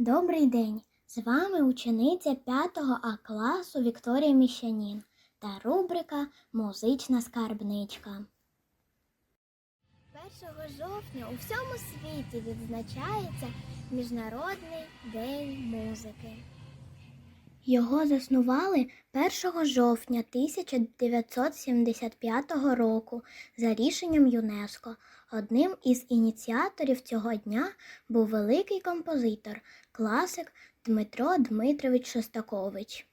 Добрий день! З вами учениця 5 А класу Вікторія Міщанін та рубрика Музична скарбничка. 1 жовтня у всьому світі відзначається Міжнародний день музики. Його заснували 1 жовтня 1975 року за рішенням ЮНЕСКО. Одним із ініціаторів цього дня був великий композитор, класик Дмитро Дмитрович Шостакович.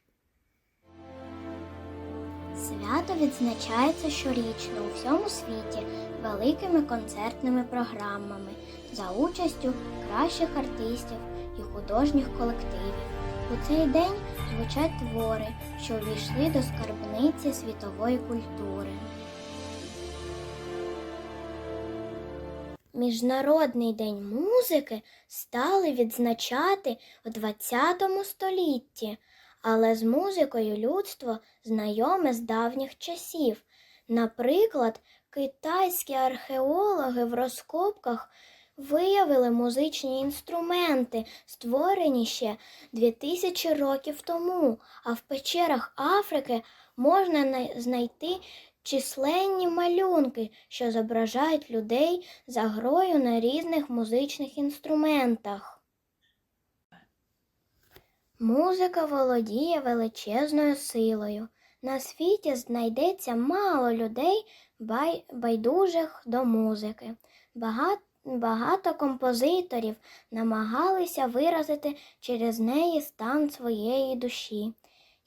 Свято відзначається щорічно у всьому світі великими концертними програмами за участю кращих артистів і художніх колективів. У цей день звучать твори, що увійшли до скарбниці світової культури. Міжнародний день музики стали відзначати у ХХ столітті, але з музикою людство знайоме з давніх часів. Наприклад, китайські археологи в розкопках виявили музичні інструменти, створені ще 2000 років тому, а в печерах Африки можна знайти численні малюнки, що зображають людей за грою на різних музичних інструментах. Музика володіє величезною силою. На світі знайдеться мало людей байдужих до музики. Багато, багато композиторів намагалися виразити через неї стан своєї душі.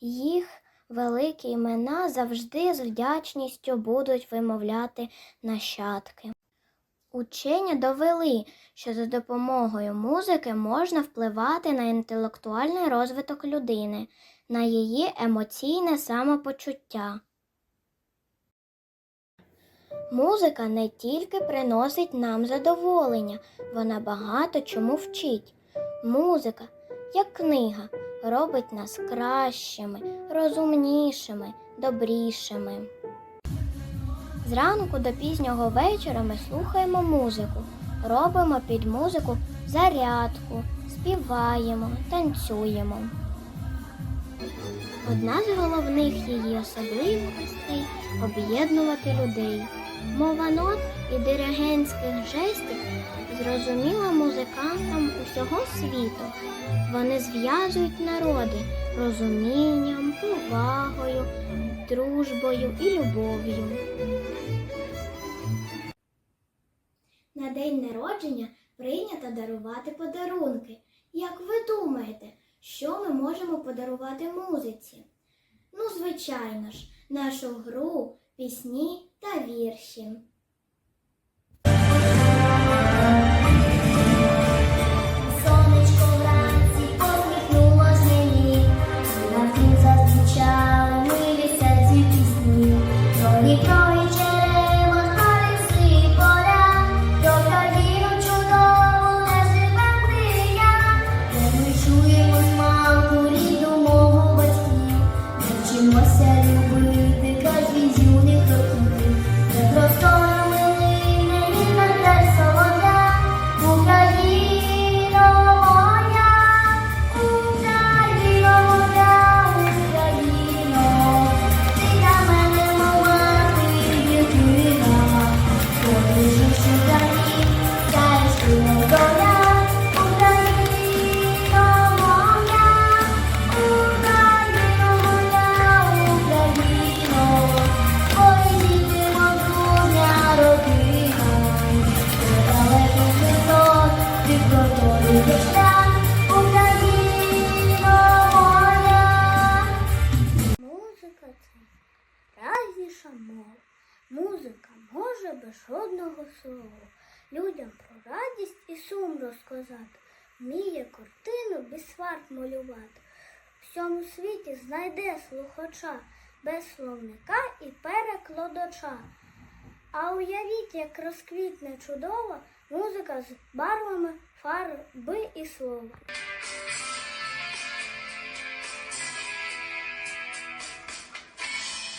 Їх великі імена завжди з вдячністю будуть вимовляти нащадки. Учені довели, що за допомогою музики можна впливати на інтелектуальний розвиток людини, на її емоційне самопочуття. Музика не тільки приносить нам задоволення, вона багато чому вчить. Музика, як книга, робить нас кращими, розумнішими, добрішими. Зранку до пізнього вечора ми слухаємо музику, робимо під музику зарядку, співаємо, танцюємо. Одна з головних її особливостей об'єднувати людей. Мова нот і диригентських жестів зрозуміла музикантам усього світу. Вони зв'язують народи розумінням, повагою, дружбою і любов'ю. На день народження прийнято дарувати подарунки. Як ви думаєте, що ми можемо подарувати музиці? Ну, звичайно ж, нашу гру, пісні та вірші. Музика це найкрасніша мова. Музика може без жодного слова людям про радість і сум розказати, вміє картину без сварт малювати. В всьому світі знайде слухача без словника і перекладача. А уявіть, як розквітне чудово музика з барвами, фарби і слова.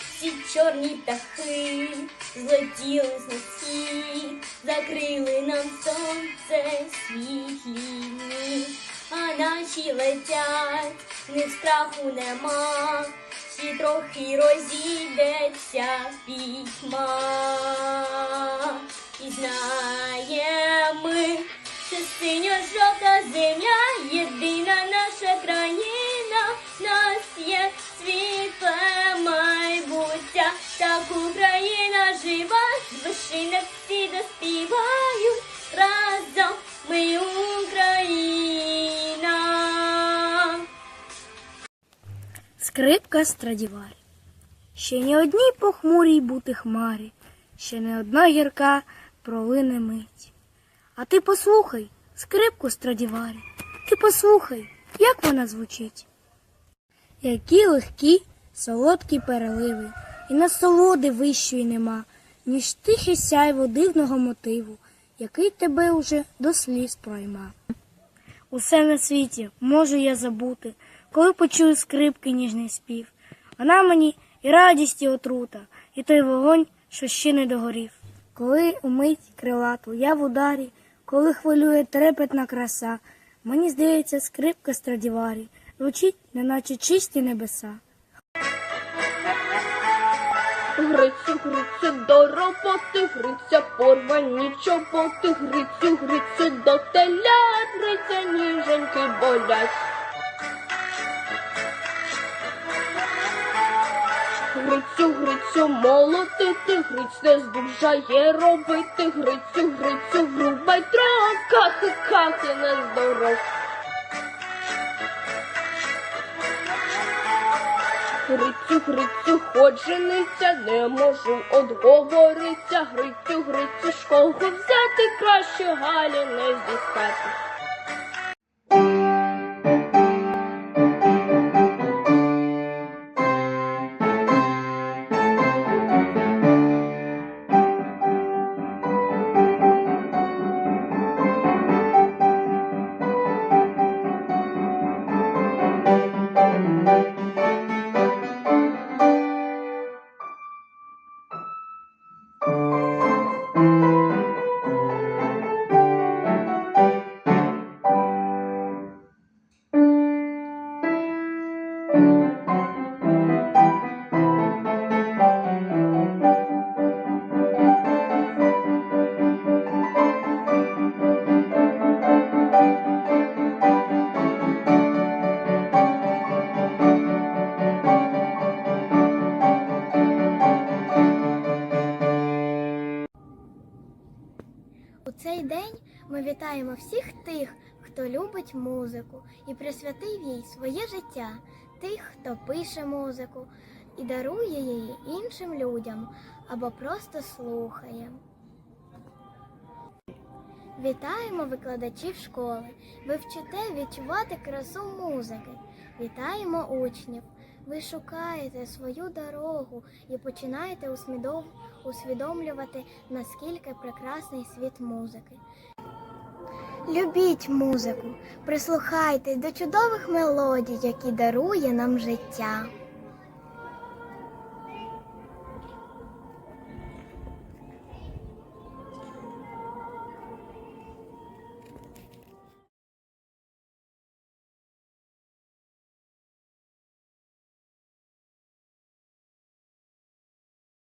Всі чорні птахи злетіли з схід, закрили нам сонце світлі а на вночі летять, ні страху нема, всі трохи розійдеться пітьма. І знаємо ми, що синьо-жовта земля, єдина наша країна, в нас є світле майбуття, так Україна жива, з вишинок всі доспівають, разом ми Україна. Скрипка Страдіварі. Ще ні одній похмурій бути хмарі, ще не одна гірка пролине мить. А ти послухай скрипку Страдіварі, ти послухай, як вона звучить. Які легкі, солодкі переливи, і насолоди вищої нема, ніж тихе сяйво дивного мотиву, який тебе уже до сліз пройма. Усе на світі можу я забути, коли почую скрипки ніжний спів. Вона мені і радість, і отрута, і той вогонь, що ще не догорів. Коли умить крилату я в ударі, коли хвилює трепетна краса, мені здається, скрипка страдіварі звучить, неначе чисті небеса. Грицю, грицю, до роботи, гриця, порвані чоботи, грицю, грицю, до телят, гриця, ніженьки болять. Грицю, грицю, молотити, гриць не здужає робити, грицю, грицю, врубай дров, кахи, кахи, не здоров. Грицю, грицю, хоч не можу одговориться. Грицю, грицю, кого взяти краще Галі не зіскати. День ми вітаємо всіх тих, хто любить музику і присвятив їй своє життя, тих, хто пише музику і дарує її іншим людям або просто слухає. Вітаємо викладачів школи. Ви вчите відчувати красу музики. Вітаємо учнів. Ви шукаєте свою дорогу і починаєте усвідомлювати, наскільки прекрасний світ музики. Любіть музику, прислухайтесь до чудових мелодій, які дарує нам життя.